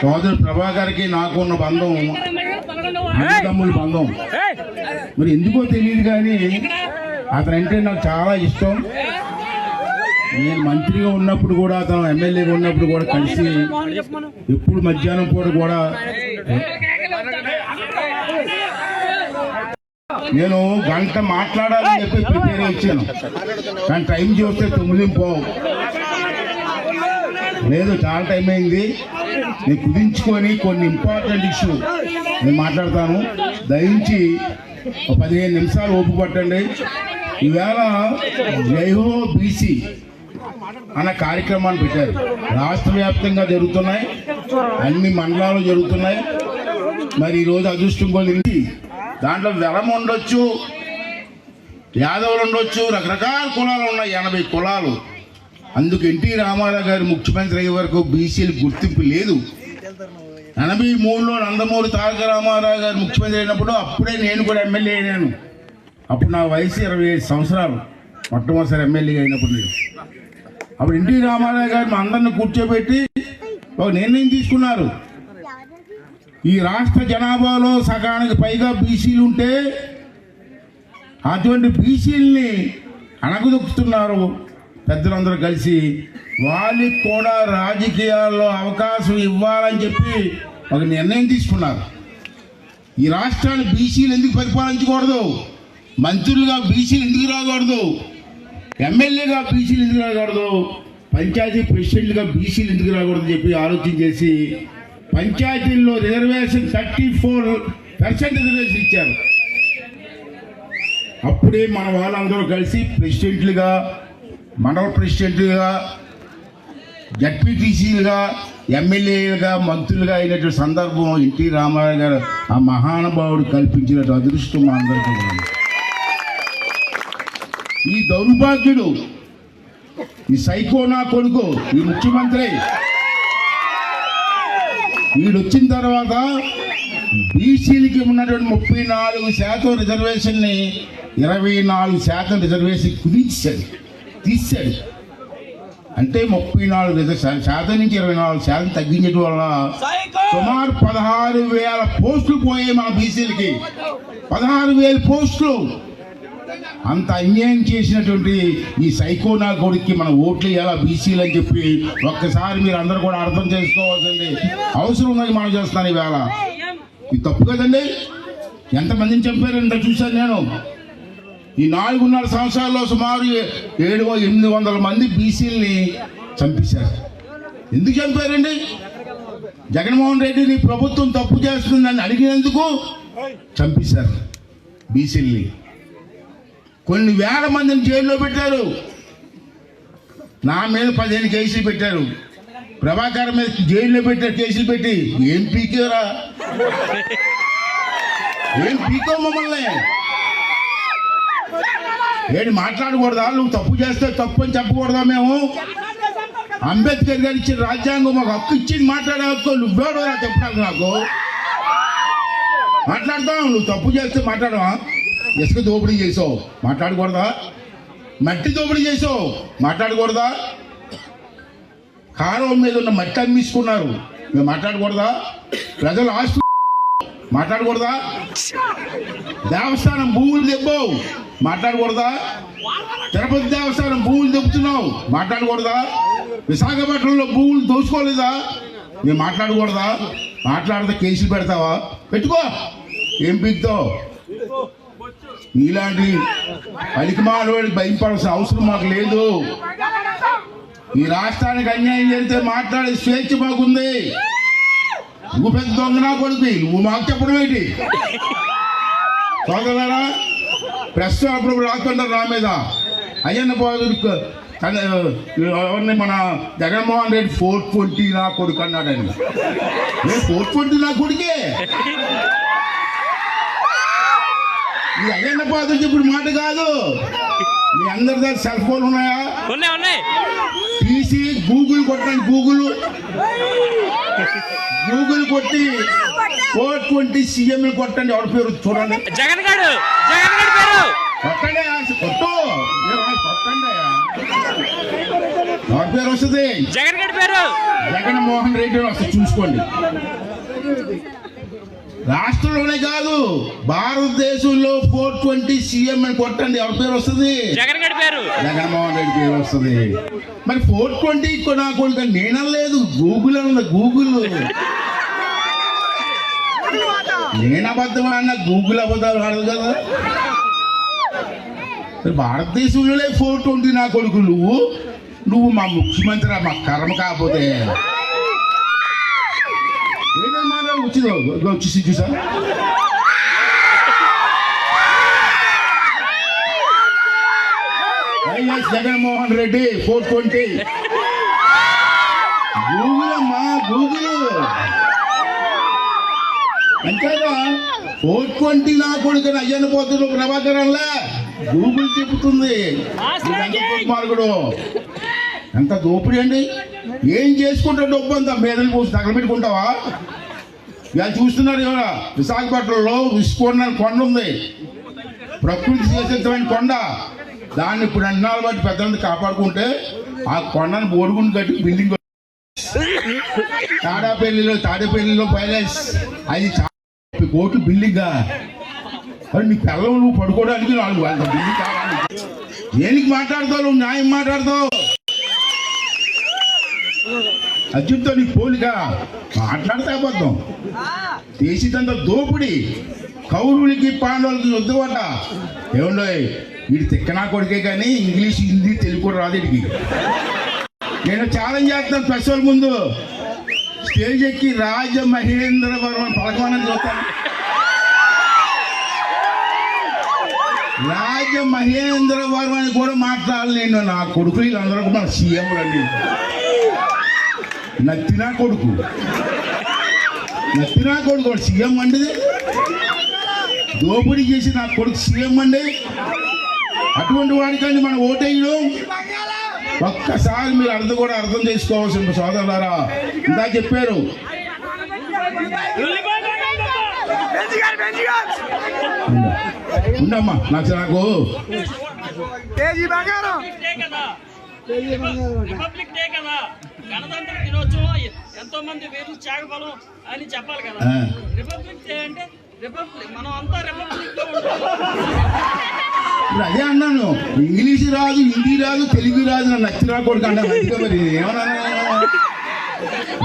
సోదరు ప్రభాకర్కి నాకు ఉన్న బంధం. అన్నదమ్ముల బంధం. మరి ఎందుకో తెలియదు కానీ అతనంటే నాకు చాలా ఇష్టం. నేను మంత్రిగా ఉన్నప్పుడు కూడా అతను ఎమ్మెల్యేగా ఉన్నప్పుడు కూడా కలిసి ఎప్పుడు మధ్యాహ్నం పూట కూడా నేను గంట మాట్లాడాలని చెప్పి ప్రిపేర్ ఇచ్చాను కానీ టైం చూస్తే తొమ్మిది పోవు. లేదు చాలా టైం అయింది. నేను కుదించుకొని కొన్ని ఇంపార్టెంట్ ఇష్యూ నేను మాట్లాడతాను. దయించి ఒక పదిహేను నిమిషాలు ఓపిక పట్టండి. ఈవేళ జైహో బీసీ అన్న కార్యక్రమాన్ని పెట్టారు. రాష్ట్ర వ్యాప్తంగా జరుగుతున్నాయి. అన్ని మండలాలు జరుగుతున్నాయి. మరి ఈరోజు అదృష్టం కొలింది దాంట్లో వెలం ఉండొచ్చు యాదవులు ఉండొచ్చు రకరకాల కులాలు ఉన్నాయి. ఎనభై కులాలు. అందుకు ఎన్టీ రామారావు గారు ముఖ్యమంత్రి అయ్యే వరకు బీసీలు గుర్తింపు లేదు. ఎనభై మూడులో నందమూరి తారక రామారావు గారు ముఖ్యమంత్రి అయినప్పుడు అప్పుడే నేను కూడా ఎమ్మెల్యే అయినాను. అప్పుడు నా వయసు ఇరవై ఐదు సంవత్సరాలు మొట్టమొదటిసారి ఎమ్మెల్యేగా అయినప్పుడు నేను. అప్పుడు ఎన్టీ రామారావు గారు మా అందరిని కూర్చోబెట్టి ఒక నిర్ణయం తీసుకున్నారు. ఈ రాష్ట్ర జనాభాలో సగానికి పైగా బీసీలు ఉంటే అటువంటి బీసీల్ని అణగదొక్కుతున్నారు. పెద్దలందరూ కలిసి వాళ్ళకి కూడా రాజకీయాల్లో అవకాశం ఇవ్వాలని చెప్పి ఒక నిర్ణయం తీసుకున్నారు. ఈ రాష్ట్రాన్ని బీసీలు ఎందుకు పరిపాలించకూడదు? మంత్రులుగా బీసీలు ఎందుకు రాకూడదు? ఎమ్మెల్యేగా బీసీలు ఎందుకు రాకూడదు? పంచాయతీ ప్రెసిడెంట్గా బీసీలు ఎందుకు రాకూడదు చెప్పి ఆలోచన చేసి పంచాయతీల్లో reservation thirty four percent reservation ఇచ్చారు. అప్పుడే మన వాళ్ళందరూ కలిసి ప్రెసిడెంట్లుగా మండల ప్రెసిడెంట్గా జడ్పీటీసీలుగా ఎమ్మెల్యేలుగా మంత్రులుగా అయినటువంటి సందర్భం ఎన్టీ రామారావు గారు ఆ మహానుభావుడు కల్పించిన అదృష్టం మా అందరికీ ఈ దౌర్భాగ్యుడు ఈ సైకో నా కొడుకు ఈ ముఖ్యమంత్రి వీడు వచ్చిన తర్వాత బీసీలకి ఉన్నటువంటి ముప్పై నాలుగు శాతం రిజర్వేషన్ని ఇరవై నాలుగు శాతం రిజర్వేషన్ కుదించాడు. తీశాడు. అంటే ముప్పై నాలుగు శాతం నుంచి ఇరవై నాలుగు శాతం తగ్గించడం వల్ల సుమారు పదహారు వేల పోస్టులు పోయాయి మన బీసీలకి. పదహారు వేల పోస్టులు. అంత అన్యాయం చేసినటువంటి ఈ సైకో నా కొడుక్కి మన ఓట్లు ఎలా బీసీలు అని చెప్పి ఒక్కసారి మీరు అందరూ కూడా అర్థం చేసుకోవాల్సింది. అవసరం ఉన్నది మనం చేస్తున్నాను ఈవేళ ఇది తప్పు కదండి? ఎంతమందిని చంపారంటే చూశాను నేను. ఈ నాలుగున్నర సంవత్సరాల్లో సుమారు ఏడు ఎనిమిది వందల మంది బీసీలని చంపేశారు. ఎందుకు చంపారండి? జగన్మోహన్ రెడ్డి నీ ప్రభుత్వం తప్పు చేస్తుందని అడిగినందుకు చంపేశారు బీసీల్ని. కొన్ని వేల మందిని జైల్లో పెట్టారు. నా మీద పదిహేను కేసులు పెట్టారు. ప్రభాకర్ మీద జైల్లో పెట్టారు కేసులు పెట్టి ఏం పీకేరా? ఏం పీకో మమ్మల్ని? నేను మాట్లాడకూడదా? నువ్వు తప్పు చేస్తే తప్పు అని చెప్పకూడదా మేము? అంబేద్కర్ గారు ఇచ్చిన రాజ్యాంగం మాకు హక్కు ఇచ్చింది మాట్లాడే హక్కు నువ్వేడోరా చెప్పడానికి నాకు? మాట్లాడతావు నువ్వు తప్పు చేస్తే మాట్లాడవా? ఇసుక దోపిడీ చేసావు. మాట్లాడకూడదా? మట్టి దోపిడీ చేసావు. మాట్లాడకూడదా? కారం మీద ఉన్న మట్టి అమ్మేసుకున్నారు మేము మాట్లాడకూడదా? ప్రజలు ఆస్తు మాట్లాడకూడదా? దేవస్థానం భూములు దెబ్బవు మాట్లాడకూడదా? తిరుపతి దేవస్థానం భూములు తెప్పుతున్నావు. మాట్లాడకూడదా? విశాఖపట్నంలో భూములు దోచుకోలేదా? మేము మాట్లాడకూడదా? మాట్లాడితే కేసులు పెడతావా? పెట్టుకో. ఏం పీక్తావు? ఇలాంటి పలికిమాలవాడికి భయపడాల్సిన అవసరం మాకు లేదు. ఈ రాష్ట్రానికి అన్యాయం చేస్తే మాట్లాడే స్వేచ్ఛ మాకుంది. నువ్వు పెద్ద దొంగ నా కొడుకు? నువ్వు మాకు చెప్పడం ఏంటి? సోదరులారా ప్రెస్ అప్పుడు రాస్తుంటారు నా మీద. అయ్యన్న బాబు తన ఎవరిని మన జగన్మోహన్ రెడ్డి ఫోర్ ట్వంటీ నా కొడుకు అన్నాడని నేను ఫోర్ ట్వంటీ నా కొడుకే? ఈ అయ్యన్న బాధ ఇప్పుడు మాట కాదు. మీ అందరి దగ్గర సెల్ ఫోన్ ఉన్నాయా? ఉన్నాయి తీసి గూగుల్ కొట్టండి గూగుల్. గూగుల్ కొట్టి ఫోర్ ట్వంటీ సీఎం కొట్టండి ఎవరి పేరు చూడండి. జగన్ గారు జగన్ కొట్టండి కొట్టు. కొట్టండి పేరు వస్తుంది. జగన్ గారి పేరు. జగన్మోహన్ రెడ్డి అని వస్తే చూసుకోండి. రాష్ట్రంలోనే కాదు భారతదేశంలో ఫోర్ ట్వంటీ సీఎం అని కొట్టండి. ఎవరి పేరు వస్తుంది? జగన్ గడి పేరు. జగన్మోహన్ రెడ్డి పేరు వస్తుంది. మరి ఫోర్ ట్వంటీ నా కొడుకు నేనలేదు గూగుల్ అన్నది గూగుల్. నేను అబద్ధం అన్న గూగుల్ అబద్ధాలు ఆడదు కదా. మరి భారతదేశంలోనే ఫోర్ ట్వంటీ నా కొడుకు నువ్వు. నువ్వు మా ముఖ్యమంత్రి మా కర్మ కాకపోతే. ఏదమ్మా వచ్చిందో వచ్చేసి చూసా YS Jaganmohan Reddy four twenty. Google అమ్మా గూగుల్. అంతేగా ఫోర్ ట్వంటీ నా కొడుకు అయ్యను పోతున్నావు ప్రభాకరంలా గూగుల్ చెబుతుంది. దుర్మార్గుడు? ఎంత దోపిడీ అండి? ఏం చేసుకుంటా డబ్బు అంతా మేదలు పోసి తగలబెట్టుకుంటావా ఇలా చూస్తున్నారు ఇవాళ విశాఖపట్నంలో విస్ఫోరణ కొండ ఉంది. ప్రకృతి చేసేటువంటి కొండ. దాన్ని ఇప్పుడు అన్నాళ్ళు బట్టి పెద్దలంతా కాపాడుకుంటే ఆ కొండను బోడుగుండు కట్టి బిల్డింగ్ తాడాపల్లిలో తాడేపల్లిలో ప్యాలెస్ అది కోట్లు బిల్డింగ్ మరి నీ పిల్లలు నువ్వు పడుకోవడానికి నాలుగు వాళ్ళ మంది కావాలి దేనికి మాట్లాడతావు? నువ్వు న్యాయం మాట్లాడతావు? అర్జున్తో నీకు పోలిక. మాట్లాడితే అబద్ధం. దేశితంత దోపిడి. కౌరులకి పాండవులకి యుద్ధం ఏముండో వీడు తిక్కనా కొడుకే కానీ ఇంగ్లీష్ హిందీ తెలుగు కూడా రాదు వీడికి. నేను ఛాలెంజ్ చేస్తాను ఫెస్టివల్ ముందు. స్టేజ్ ఎక్కి రాజ మహేంద్ర వర్మ పలకమని చూస్తాను. రాజ మహేంద్ర వర్మ అని కూడా మాట్లాడాలి నేను నా కొడుకులు వీళ్ళందరూ మన సీఎం అండి. నత్తినా కొడుకు. నత్తినా కొడుకు సీఎం అండి. దోపిడీ చేసి నా కొడుకు సీఎం అండి. అటువంటి వాడికండి మనం ఓటేయడం. ఒక్కసారి మీరు అర్థం కూడా అర్థం చేసుకోవాల్సిన సోదరులారా ఇందా చెప్పారు. ఉందా. ఉండమ్మా నాకు నాకు. కేజీ బంగారం. డే కదా రిపబ్లిక్ డే కదా. గణతంత్ర దినోత్సవం ఎంతో మంది వీరులు త్యాగఫలం అని చెప్పాలి కదా. రిపబ్లిక్ డే అంటే రిపబ్లిక్ మనం అంతా రిపబ్లిక్లో ఉంటాం. ఇప్పుడు అదే అన్నాను ఇంగ్లీష్ రాదు హిందీ రాదు తెలుగు రాదు నా నచ్చిన కొడుకు అన్నాను అందుకే మరి ఏమన్నా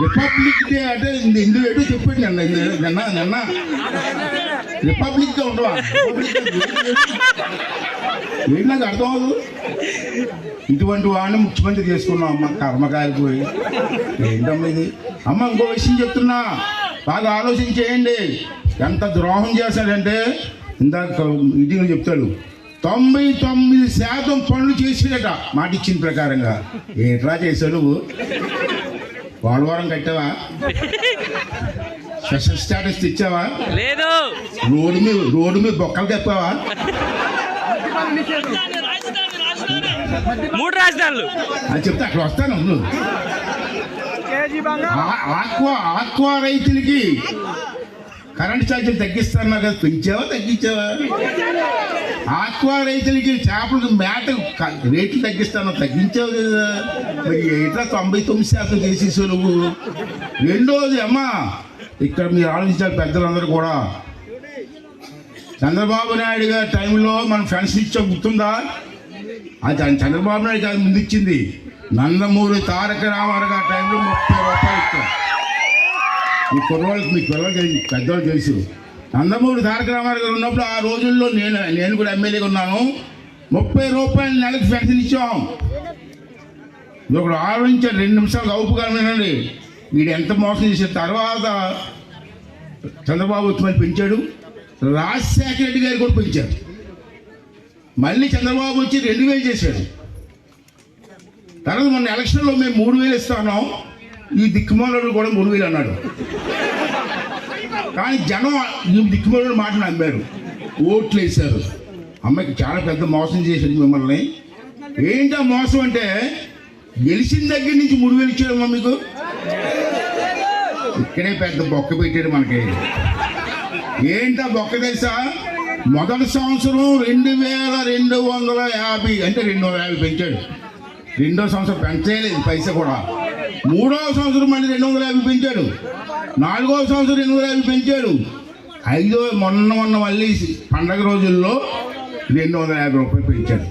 రిపబ్లిక్ డే అంటే ఇందు- ఇందులో ఏంటో చెప్పండి నిన్న ఇందు- నిన్న నిన్న. రిపబ్లిక్గా ఉండవా? ఏంటి నాకు అర్థం అవ్వదు? ఇటువంటి వాడిని ముఖ్యమంత్రి చేసుకున్నాం అమ్మ కర్మకాయలు పోయి. ఏంటమ్మా ఇది? అమ్మ ఇంకో విషయం చెప్తున్నా. బాగా ఆలోచన చేయండి. ఎంత ద్రోహం చేశాడంటే ఇందాక మీటింగ్లో చెప్తాడు తొంభై తొమ్మిది శాతం పనులు చేసినట మాట ఇచ్చిన ప్రకారంగా. ఏట్రా చేశావు నువ్వు పోలవరం కట్టావా? స్పెషల్ స్టాటస్ ఇచ్చావా? లేదు. రోడ్డు మీద రోడ్డు మీద బొక్కలు తెప్పావా మూడు రాజధానులు. అని చెప్తే అక్కడ వస్తాను నువ్వు ఆక్వా ఆక్వా రైతులకి కరెంట్ ఛార్జీలు తగ్గిస్తున్నారు కదా పెంచావా తగ్గించావా? ఆక్వా రైతులకి చేపలకు మేట రేట్లు తగ్గిస్తాను తగ్గించావు కదా. మరి ఎట్లా తొంభై తొమ్మిది శాతం చేసేసావు నువ్వు? రెండోది అమ్మా ఇక్కడ మీరు ఆలోచించాలి పెద్దలందరూ కూడా. చంద్రబాబు నాయుడు గారి టైంలో మనం ఫ్రెండ్స్ ఇచ్చాం గుర్తుందా? అది చంద్రబాబు నాయుడు గారు ముందు ఇచ్చింది. నందమూరి తారక రామారావు గారి టైంలో ముప్పై రూపాయలు ఇచ్చాం మీ కుర్రోళ్ళకి మీ పిల్లలకి పెద్దవాళ్ళు తెలుసు. నందమూరి తారక రామారావు గారు ఉన్నప్పుడు ఆ రోజుల్లో నేను నేను కూడా ఎమ్మెల్యేగా ఉన్నాను. ముప్పై రూపాయలు నెలకు పెన్షన్ ఇచ్చాం. ఇది ఒకడు ఆలోచించారు రెండు నిమిషాలు అవుపుగా వినండి. వీడు ఎంత మోసం చేసిన తర్వాత చంద్రబాబు వచ్చి మళ్ళీ పెంచాడు రాజశేఖర రెడ్డి గారు కూడా పెంచారు. మళ్ళీ చంద్రబాబు వచ్చి రెండు వేలు చేశాడు. తర్వాత మొన్న ఎలక్షన్లో మేము మూడు వేలు ఇస్తాను ఈ దిక్కుమాలుడు కూడా మూడు వేలు అన్నాడు. కానీ జనం ఈ దిక్కుమాలుడు మాట నమ్మారు. ఓట్లు వేశారు. అమ్మాయికి చాలా పెద్ద మోసం చేశాడు మిమ్మల్ని. ఏంటో మోసం అంటే గెలిచిన దగ్గర నుంచి మూడు వేలు ఇచ్చాడమ్మా మీకు. ఇక్కడే పెద్ద బొక్క పెట్టాడు మనకి. ఏంటా బొక్క తెలుసా? మొదటి సంవత్సరం రెండు వేల రెండు వందల యాభై అంటే రెండు వందల యాభై పెంచాడు. రెండో సంవత్సరం పెంచలేదు పైస కూడా. మూడవ సంవత్సరం మళ్ళీ రెండు వందల యాభై పెంచాడు. నాలుగవ సంవత్సరం రెండు వందల యాభై పెంచాడు. ఐదో మొన్న మొన్న మళ్ళీ పండగ రోజుల్లో రెండు వందల యాభై రూపాయలు పెంచాడు.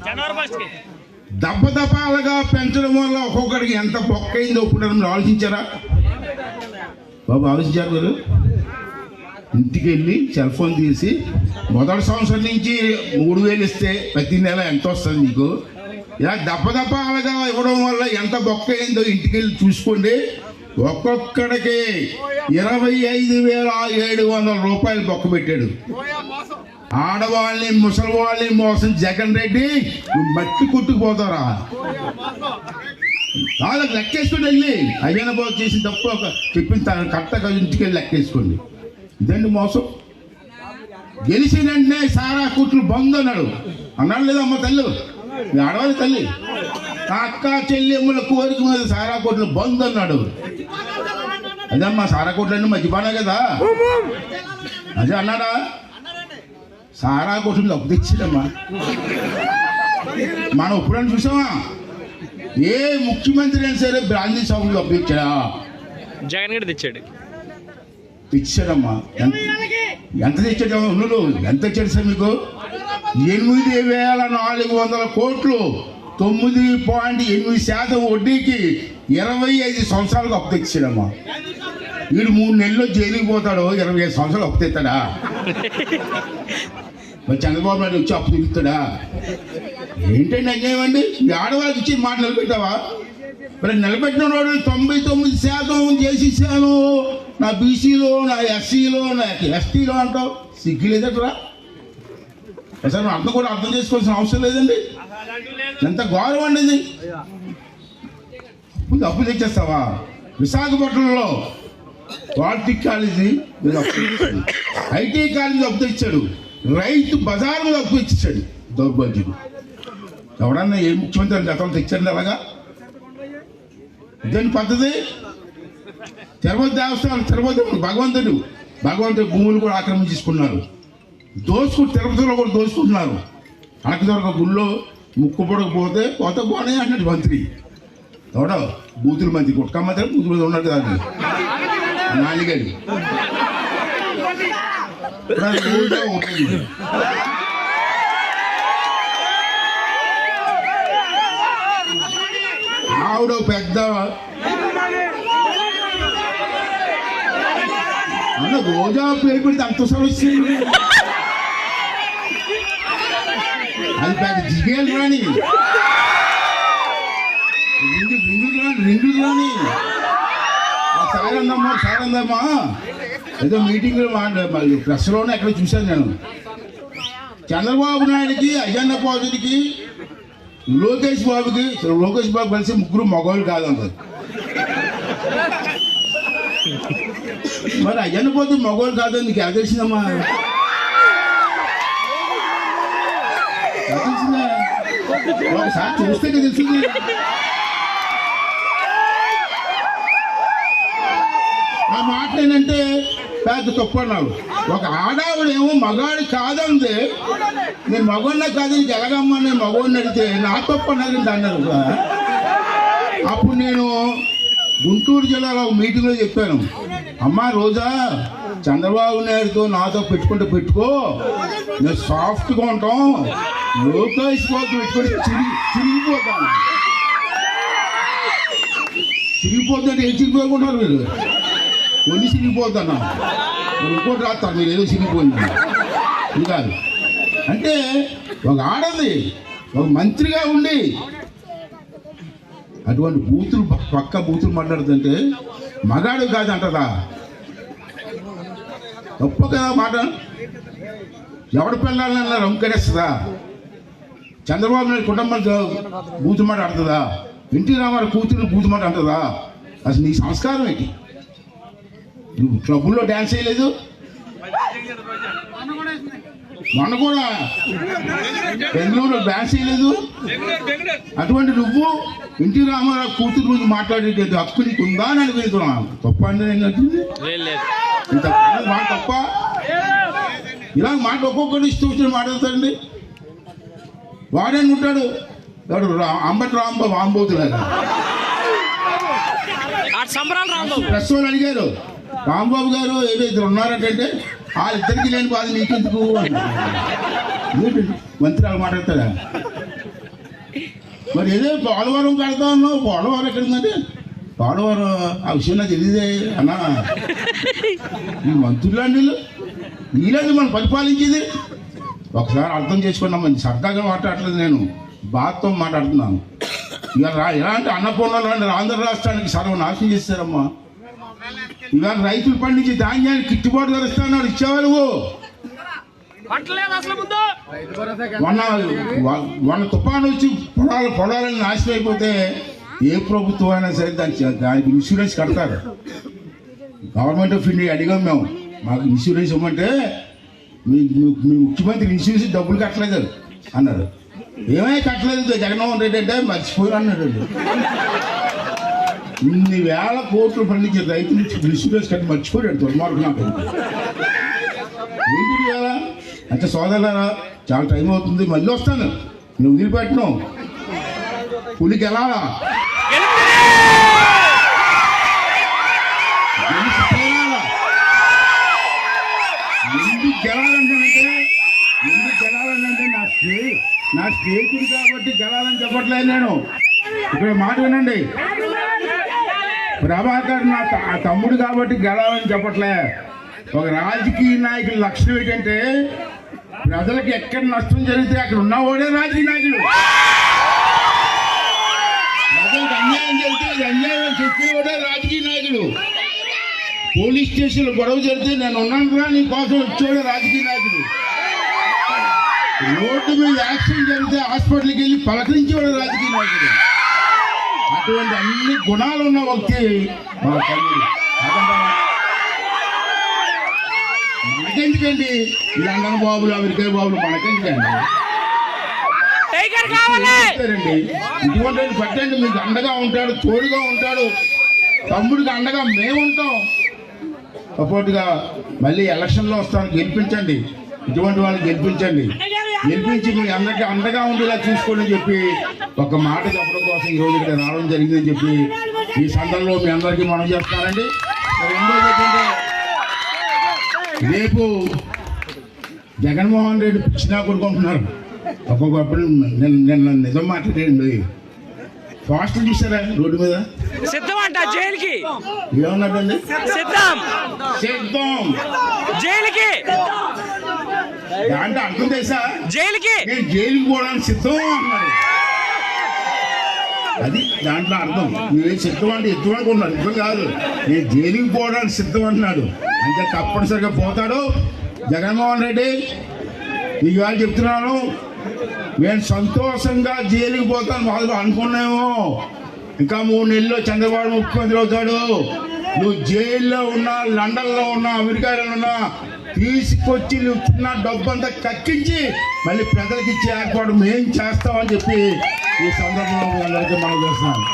జనవరి పెంచడం వల్ల ఒక్కొక్కడికి ఎంత బొక్కైందో ఇప్పుడు మీరు ఆలోచించారా? బాబు ఆలోచించారు మీరు? ఇంటికి వెళ్ళి సెల్ ఫోన్ తీసి మొదటి సంవత్సరం నుంచి మూడు వేలు ఇస్తే ప్రతి నెల ఎంత వస్తుంది మీకు ఇలా దెబ్బ ఇవ్వడం వల్ల ఎంత బొక్క అయిందో ఇంటికి వెళ్ళి చూసుకోండి. ఒక్కొక్కడికి ఇరవై ఐదు వేల ఏడు వందల రూపాయలు బొక్క పెట్టాడు. ఆడవాళ్ళని ముసలివాళ్ళని మోసం జగన్ రెడ్డి నువ్వు మట్టి కొట్టుకుపోతారా వాళ్ళకి లెక్కేసుకోండి వెళ్ళి. అయ్యన బాబు చేసిన తప్పు ఒక చెప్పిన తన కరెక్ట్గా ఇంటికెళ్ళి లెక్కేసుకోండి. ఇదండి మోసం. గెలిచిన వెంటనే సారా కూతురు బంద్ అన్నాడు. అన్నాడు లేదా అమ్మ తల్లి? మీ ఆడవాళ్ళ తల్లి? అక్క చెల్లెమ్మల కోరిక మీద సారా కోట్లు బంద్ అన్నాడు. అదమ్మా సారా కోట్లు అంటే మధ్యపానే కదా? అదే అన్నాడా? సారా కోసం అప్పు తెచ్చాడమ్మా మనం ఎప్పుడైనా చూసామా ఏ ముఖ్యమంత్రి అయినా సరే బ్రాందీ షాపులు అప్పు ఇచ్చాడా? జగన్ గడి తెచ్చాడు. తెచ్చాడమ్మా ఎంత తెచ్చాడమ్మా ఉండు ఎంత తెచ్చాడు సార్ మీకు? ఎనిమిది వేల నాలుగు వందల కోట్లు. తొమ్మిది పాయింట్ ఎనిమిది శాతం వడ్డీకి ఇరవై ఐదు సంవత్సరాలకు అప్పు తెచ్చాడమ్మా వీడు మూడు నెలల్లో జైలుకి పోతాడు ఇరవై ఐదు సంవత్సరాలు అప్పు తెస్తాడా? మరి చంద్రబాబు నాయుడు వచ్చి అప్పు తిరుగుతాడా ఏంటండి అన్యాయం అండి? ఆడవాళ్ళకి ఇచ్చి మాట నిలబెట్టావా మరి నిలబెట్టిన వాడు తొంభై తొమ్మిది శాతం చేసేసాను నా బీసీలో నా ఎస్సీలో నా ఎస్టీలో అంటావు. సిగ్గు లేదట్రా? అసలు అర్థం కూడా అర్థం చేసుకోవాల్సిన అవసరం లేదండి. ఎంత గౌరవం అండి ఇది. ముందు అప్పు తెచ్చేస్తావా? విశాఖపట్నంలో పాలిటిక్ కాలేజీ అప్పు ఐటీ కాలేజీ అప్పు తెచ్చాడు. రైతు బజార్ మీద అప్పు ఇచ్చాడు దౌర్భాగ్యుడు. ఎవడన్నా ఏ ముఖ్యమంత్రి గతంలో తెచ్చాడు అలాగా? ఇదేంటి పద్ధతి? తిరుపతి దేవస్థానం తిరుపతి భగవంతుడు భగవంతుడు భూములు కూడా ఆక్రమించుకున్నారు దోసుకు తిరుపతిలో కూడా దోసుకుంటున్నారు. అనకదొరక గుళ్ళో ముక్కు పొడకపోతే పోతే పోనే అన్నట్టు మంత్రి. ఎవడో? బూతుల మంత్రి. కుట్క మంత్రి బూతులు ఉన్నాడు కదా అది. నాలుగేడు ఇప్పుడు అది ఊళ్ళో ఉంటుంది. ఆవిడ పెద్ద అన్న రోజా పేరు పెడితే అంత సమస్య ఏంటి? అది పెద్ద జిగేలు రాని రింగు రింగులు రాని రింగులు రాని ఆ సార్ అందమ్మా సార్ అందమ్మా ఏదో మీటింగ్లో మాట్లాడ ప్రెస్లోనే ఎక్కడ చూశాను నేను. చంద్రబాబు నాయుడికి అజన్న పాజుడికి లోకేష్ బాబుకి లోకేష్ బాబు కలిసి ముగ్గురు మగవాళ్ళు కాదంటారు. మరి అయ్యన్న పోతే మగవాళ్ళు కాదని నీకు ఎలా తెలిసిందమ్మా? తెలిసిందా? ఒకసారి చూస్తే తెలిసింది. ఆ మాట ఏంటంటే పెద్ద తప్పు అన్నాడు. ఒక ఆడావిడేమో మగాడి కాదంది. నేను మగవాడినే కాదు నీకు ఎలాగమ్మా నేను మగవాడిని అడిగితే నా తప్పు అన్నది అన్నారు అప్పుడు నేను గుంటూరు జిల్లాలో ఒక మీటింగ్లో చెప్పాను. అమ్మా రోజా చంద్రబాబు నాయుడుతో నాతో పెట్టుకుంటే పెట్టుకో. నేను సాఫ్ట్గా ఉంటాం. లోకేష్ బాబు పెట్టుకొని చిరి చిరిగిపోతాను చిరిగిపోతుంటే ఏం చిరిగిపోకుంటారు మీరు? కొన్ని చిరిగిపోతాను మరి ఇంకోటి రాస్తారు మీరు ఏదో చిరిగిపోయింది ఇది కాదు. అంటే ఒక ఆడది ఒక మంత్రిగా ఉండి అటువంటి బూతులు పక్క బూతులు మాట్లాడుతుంటే మగాడు కాదు అంటదా తప్ప కదా మాట. ఎవడు పిల్లలన్నా రంకెడేస్తుందా చంద్రబాబు నాయుడు కుటుంబంతో బూతుమాట ఆడుతుందా ఇంటికి ఎన్టీ రామారావు కూతురు బూతుమాట అంటదా అసలు నీ సంస్కారం ఏంటి? నువ్వు క్లబ్బుల్లో డ్యాన్స్ చేయలేదు? మొన్న కూడా బెంగళూరులో డ్యాన్స్ చేయలేదు? అటువంటి నువ్వు ఎన్టీ రామారావు కూతురు గురించి మాట్లాడేటట్టు హక్కు నీకు ఉందా అని అడుగుతున్నాను తప్ప అంటే నేను వచ్చింది ఇది మాట తప్ప? ఇలా మాట ఒక్కొక్కటి ఇష్టం వచ్చిన మాట్లాడతాడండి. వాడని ఉంటాడు? వాడు రా- అంబటి రాంబాబు ఆంబోతులాగా ఆ సంబరాలు రాంబాబు. అడిగారు. రాంబాబు గారు ఏదో ఇద్దరు ఉన్నారంటే వాళ్ళిద్దరికి లేని బాధ నీకెందుకు? మంత్రి వాళ్ళు మాట్లాడతాడా? మరి ఏదో పోలవరం కడతా ఉన్నావు పోలవరం ఎక్కడ ఉందంటే పోలవరం ఆ విషయం నాకు తెలియదే అన్నా. ఈ మంత్రులు వీళ్ళు. వీళ్ళది మనం పరిపాలించేది. ఒకసారి అర్థం చేసుకున్నాం మంచి సరదాగా మాట్లాడలేదు నేను. బాధతో మాట్లాడుతున్నాను. ఇక రా ఎలాంటి అన్నపూర్ణలు లాంటి ఆంధ్ర రాష్ట్రానికి సర్వనాశనం చేస్తారమ్మా. ఇవాళ రైతులు పండించి ధాన్యానికి గిట్టుబాటు ధర ఇస్తాడు ఇచ్చేవా నువ్వు? మొన్న తుఫాను వచ్చి పొలాలు పొలాలను నాశనం అయిపోతే ఏ ప్రభుత్వం అయినా సరే దానికి దానికి ఇన్సూరెన్స్ కడతారు. గవర్నమెంట్ ఆఫ్ ఇండియా అడిగాం మేము. మాకు ఇన్సూరెన్స్ ఇవ్వమంటే మీ మీ- మీ ముఖ్యమంత్రి ఇన్సూరెన్స్ డబ్బులు కట్టలేదు అన్నారు. ఏమై కట్టలేదు జగన్మోహన్ రెడ్డి అంటే మర్చిపోయి అన్నాడు. ఇన్ని వేల కోట్లు పండించే రైతు నుంచి ఇన్సూరెన్స్ కట్టి మర్చిపోయాడు దుర్మార్గం నాకు ఏంటి అంటే సోదరులారా చాలా టైం అవుతుంది మళ్ళీ వస్తాను. నువ్వు వదిలిపెట్టను. పులికి ఎలా ఎందుకు ఎందుకు గెలాలంటే నా స్నే నా స్నేహితుడు కాబట్టి గెలాలని చెప్పట్లేదు నేను. ఇక్కడ మాట వినండి. ప్రభాకర్ నా ఆ తమ్ముడు కాబట్టి గెలవాలని చెప్పట్లే. ఒక రాజకీయ నాయకుల లక్షణం ఏంటంటే ప్రజలకు ఎక్కడ నష్టం జరిగితే అక్కడ ఉన్నవాడే రాజకీయ నాయకుడు. ప్రజలకు అన్యాయం జరిగితే అది అన్యాయం చెప్పేవాడే రాజకీయ నాయకుడు. పోలీస్ స్టేషన్ గొడవ జరిగితే నేను ఉన్నాను రా నీ కోసం వచ్చేవాడే రాజకీయ నాయకుడు. రోడ్డు మీద యాక్సిడెంట్ జరిగితే హాస్పిటల్కి వెళ్ళి పలకరించేవాడు రాజకీయ నాయకుడు. అటువంటి అన్ని గుణాలు ఉన్న వ్యక్తి మా అదంటారా? మనకెందుకండి లండన్ బాబులు అమెరికా బాబులు మనకెందుకండి? ఇటువంటి పట్టండి మీకు అండగా ఉంటాడు తోడుగా ఉంటాడు. తమ్ముడికి అండగా మేము ఉంటాం. సపోర్ట్గా మళ్ళీ ఎలక్షన్లో వస్తాను గెలిపించండి. ఇటువంటి వాళ్ళని గెలిపించండి. గెలిపించి మీ అందరికీ అండగా ఉండేలా చూసుకోండి చెప్పి ఒక మాట చెప్పడం కోసం ఈ రోజు ఇక్కడ రావడం జరిగిందని చెప్పి ఈ సందర్భంలో మీ అందరికీ మనం రెండోది ఏంటంటే రేపు జగన్మోహన్ రెడ్డి పిచ్చినా కొనుక్కుంటున్నారు. ఒక్కొక్కప్పుడు నేను నిన్న నిజం మాట్లాడండి. ఫాస్ట్ చూసారా రోడ్డు మీద? సిద్ధం అంట జైలుకి. ఏమన్నాడండి? సిద్ధం. సిద్ధం. జైలుకి. దాంట్లో అర్థం తెలుసా జైలుకి! నేను జైలుకి పోవడానికి సిద్ధం అన్నాడు అది దాంట్లో అర్థం. నేను సిద్ధం అంటే ఎత్తు అనుకున్నాను ఇద్దరు కాదు. నేను జైలుకి పోవడానికి సిద్ధం అంటున్నాడు. అంటే తప్పనిసరిగా పోతాడు. జగన్మోహన్ రెడ్డి నీకు ఇవాళ చెప్తున్నాను. నేను సంతోషంగా జైలుకి పోతాను. వాళ్ళు అనుకున్నామో ఇంకా మూడు నెలల్లో చంద్రబాబు ముఖ్యమంత్రి అవుతాడు. నువ్వు జైల్లో ఉన్నా లండన్లో ఉన్నా అమెరికాలో ఉన్నా తీసుకొచ్చి నువ్వు డబ్బంతా కక్కించి మళ్ళీ ప్రజలకు ఇచ్చే ఏర్పాటు మేం చేస్తామని చెప్పి ఈ సందర్భంలో అందరికీ మనం చేస్తున్నాను.